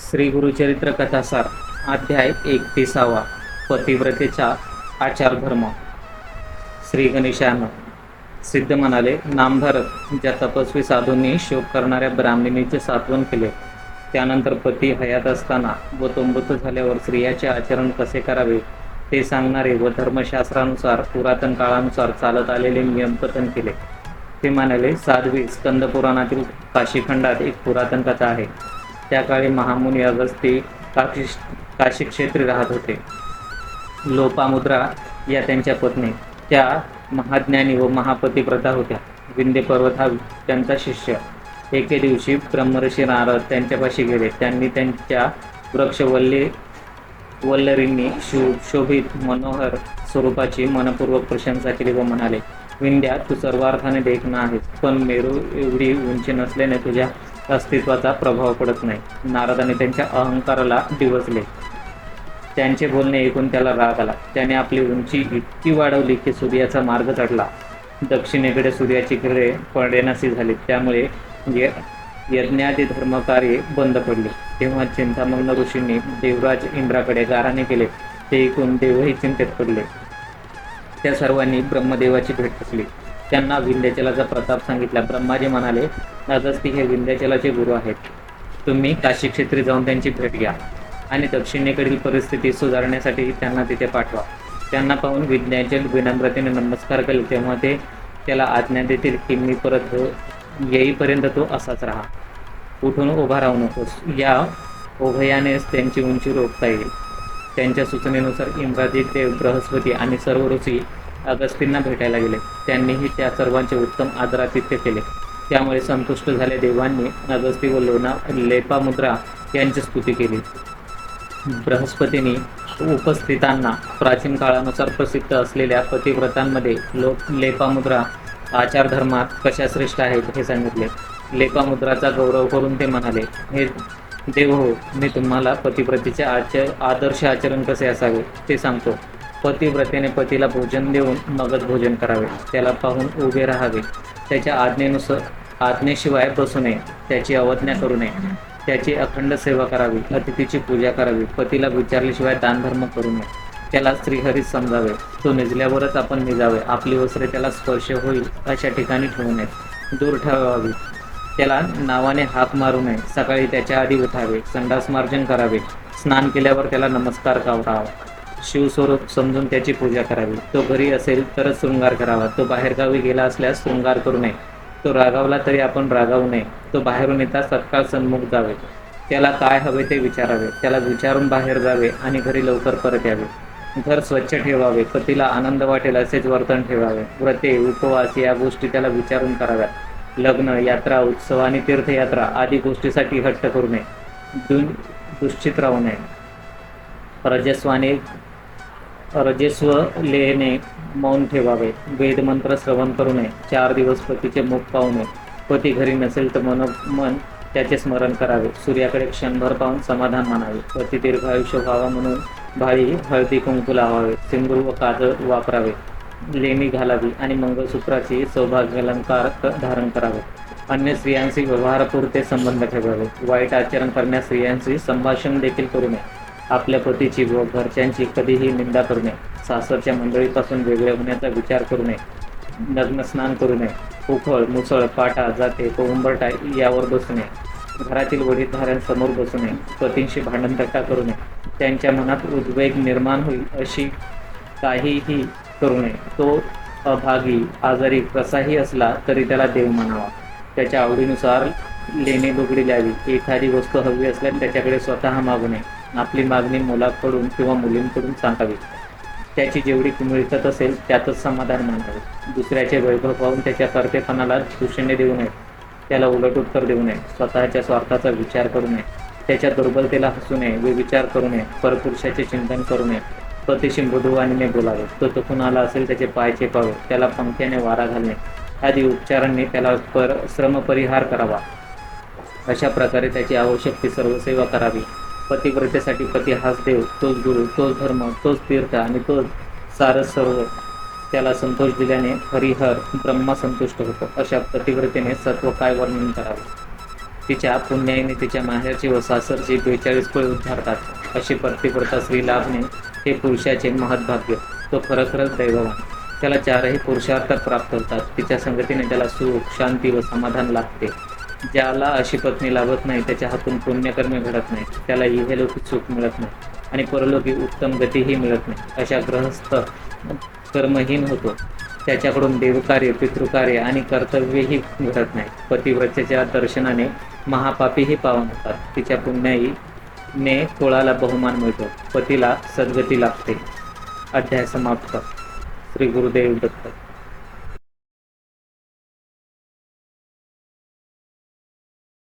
श्री गुरुचरित्र कथासार अध्याय एकतीसावा पतिव्रतेचा आचारधर्म. श्री गणेशानं सिद्ध म्हणाले नामधारक ज्या तपस्वी साधूंनी शोक करणाऱ्या ब्राह्मणीचे सात्वन केले त्यानंतर पती हयात असताना व तो मृत झाल्यावर स्त्रियाचे आचरण कसे करावे ते सांगणारे व धर्मशास्त्रानुसार पुरातन काळानुसार चालत आलेले नियम कथन केले. ते म्हणाले साध्वी स्कंद पुराणातील काशीखंडात एक पुरातन कथा आहे. त्या काळी महामुनी अगस्ती काशी काशी क्षेत्री राहत होते. लोपामुद्रा या त्यांच्या पत्नी त्या महाज्ञानी व महापतिव्रता होत्या. विंध्य पर्वत हा त्यांचा शिष्य. एके दिवशी ब्रह्मर्षी नारद त्यांच्यापाशी गेले. त्यांनी त्यांच्या वृक्षवल्ली वल्लरींनी शो शोभित मनोहर स्वरूपाची मनपूर्वक प्रशंसा केली व म्हणाले विंध्या तू सर्वार्थाने देखणं आहेस पण मेरू एवढी उंची नसल्याने तुझ्या अस्तित्वाचा प्रभाव पडत नाही. नारदाने त्यांच्या अहंकाराला डिवचले त्यांचे बोलणे ऐकून त्याला राग आला. त्याने आपली उंची इतकी वाढवली की सूर्याचा मार्ग चढला. दक्षिणेकडे सूर्याची किरणे पडेनाशी झाली. त्यामुळे य- यज्ञादी धर्मकार्ये बंद पडले. तेव्हा चिंतामग्न ऋषींनी देवराज इंद्राकडे गाराने केले. ते ऐकून देवही चिंतेत पडले. त्या सर्वांनी ब्रह्मदेवाची भेट घेतली. त्यांना विंध्याचलाचा प्रताप सांगितला ब्रह्माजी म्हणाले अगस्ती हे विंध्याचलाचे गुरु आहेत. तुम्ही काशी क्षेत्री जाऊन त्यांची भेट घ्या आणि दक्षिणेकडील परिस्थिती सुधारण्यासाठी त्यांना तिथे पाठवा. त्यांना पाहून विज्ञाचल विनम्रतेने नमस्कार केले तेव्हा ते त्याला आज्ञा देतील की मी परत येईपर्यंत तो असाच राहा. उठून उभा राहू नकोस. या उभयानेच त्यांची उंची रोखता येईल. त्यांच्या सूचनेनुसार इंद्राजी देव बृहस्पती आणि सर्व ऋषी अगस्तींना भेटायला गेले. त्यांनीही त्या सर्वांचे उत्तम आदरातिथ्य केले. त्यामुळे संतुष्ट झाले देवांनी अगस्ती व लोणा लेपामुद्रा यांची स्तुती केली. बृहस्पतींनी उपस्थितांना प्राचीन काळानुसार प्रसिद्ध असलेल्या पतिव्रतांमध्ये लोक लेपामुद्रा आचारधर्मात कशा श्रेष्ठ आहेत हे सांगितले. लेपामुद्राचा गौरव करून ते म्हणाले हे देव हो मी तुम्हाला पतिव्रतेचे आचर आदर्श आचरण कसे असावे ते सांगतो. पतिव्रतेने पतीला भोजन देऊन मगच भोजन करावे. त्याला पाहून उभे राहावे. त्याच्या आज्ञेनुसार आज्ञेशिवाय बसू नये. त्याची अवज्ञा करू नये. त्याची अखंड सेवा करावी. अतिथीची पूजा करावी. पतीला विचारल्याशिवाय दानधर्म करू नये. त्याला श्रीहरी समजावे. तो निजल्यावरच आपण निजावे. आपली वस्त्रे त्याला स्पर्श होईल अशा ठिकाणी ठेवू नये. दूर ठेवावी. त्याला नावाने हाक मारू नये. सकाळी त्याच्या आधी उठावे. संडास मार्जन करावे. स्नान केल्यावर त्याला नमस्कार करावा शिवस्वरूप समजून त्याची पूजा करावी. तो घरी असेल तरच शृंगार करावा. तो बाहेरगावी गेला असल्यास शृंगार करू नये. तो रागावला तरी आपण रागावू नये. तो बाहेरून येता सत्काळ सन्मुख जावे. त्याला काय हवे ते विचारावे. त्याला विचारून बाहेर जावे आणि घरी लवकर परत यावे. घर स्वच्छ ठेवावे. पतीला आनंद वाटेल असेच वर्तन ठेवावे. व्रते उपवास या गोष्टी त्याला विचारून कराव्यात. लग्न यात्रा उत्सव आणि तीर्थयात्रा आदी गोष्टीसाठी हट्ट करू नये. दुन दुश्चित राहू नये. रजस्वाने रजस्व लेने मौन ठेवावे. वेदमंत्र श्रवण करू नये. चार दिवस पतीचे मुख पाहू नये. पती घरी नसेल तर मन मन त्याचे स्मरण करावे. सूर्याकडे क्षणभर पाहून समाधान मानावे. पती दीर्घायुष्य व्हावा म्हणून भाळी हळदी कुंकू लावावे. सिंदूर व काजळ वापरावे. लेणी घालावी आणि मंगळसूत्राची सौभाग्य अलंकार धारण करावे. अन्य स्त्रियांशी व्यवहारपुरते संबंध ठेवावे. वाईट आचरण करण्यास स्त्रियांशी संभाषण देखील करू नये. आपल्या पतीची व घरच्यांची कधीही निंदा करू नये. सासरच्या मंडळीपासून वेगळे होण्याचा विचार करू नये. नग्न स्नान करू नये. उखळ मुसळ पाटा जाते व उंबरटा यावर बसू नये. घरातील वडीलधाऱ्यांसमोर बसू नये. पतींशी भांडणतट्टा करू नये. त्यांच्या मनात उद्वेग निर्माण होईल अशी काहीही करू नये. तो अभागी आजारी कसाही असला तरी त्याला देव मानावा. त्याच्या आवडीनुसार लेणे लुगडी द्यावी. एखादी वस्तू हवी असल्यास त्याच्याकडे स्वतः मागू नये. आपली मागणी मुलाकडून किंवा मुलींकडून सांगावी. त्याची जेवढी मिळकत असेल त्यातच समाधान मानावे. दुसऱ्याचे वैभव पाहून त्याच्या कर्तेपणाला दूषणे देऊ नये. त्याला उलट उत्तर देऊ नये. स्वतःच्या स्वार्थाचा विचार करू नये. त्याच्या दुर्बलतेला हसू नये. विचार करू नये. परपुरुषाचे चिंतन करू नये. पतीशी मृदुवाणीने बोलावे. तो चुकून आला असेल त्याचे पाय चेपावे त्याला पंख्याने वारा घालणे. आदी उपचारांनी त्याला पर श्रमपरिहार करावा. अशा प्रकारे त्याची आवश्यक ती सर्व सेवा करावी. पतिव्रतेसाठी पती हाच देव तोच गुरु तोच धर्म तोच तीर्थ आणि तोच सारस सर्व. त्याला संतोष दिल्याने हरिहर ब्रह्मा संतुष्ट होतो. अशा पतिव्रतेने सत्व काय वर्णन करावे? तिच्या पुण्याईने तिच्या माहेरची व सासरची बेचाळीस कुळे उद्धारतात. अशी प्रतिव्रता स्त्री लाभणे हे पुरुषाचे महत्भाग्य तो खरोखरच दैववान. त्याला चारही पुरुषार्थ प्राप्त होतात. तिच्या संगतीने त्याला सुख शांती व समाधान लाभते. ज्याला अशी पत्नी लाभत नाही त्याच्या हातून पुण्यकर्मे घडत नाही त्याला इहेलोकी सुख मिळत नाही आणि परलोकी उत्तम गतीही मिळत नाही. अशा ग्रहस्थ कर्महीन होतो. त्याच्याकडून देवकार्य पितृकार्य आणि कर्तव्यही घडत नाही. पतिव्रतेच्या दर्शनाने महापापीही पावन होतात. तिच्या पुण्याई ने कुळाला बहुमान मिळतो. पतीला सद्गती लागते अध्याय समाप्त. श्री गुरुदेव दत्त.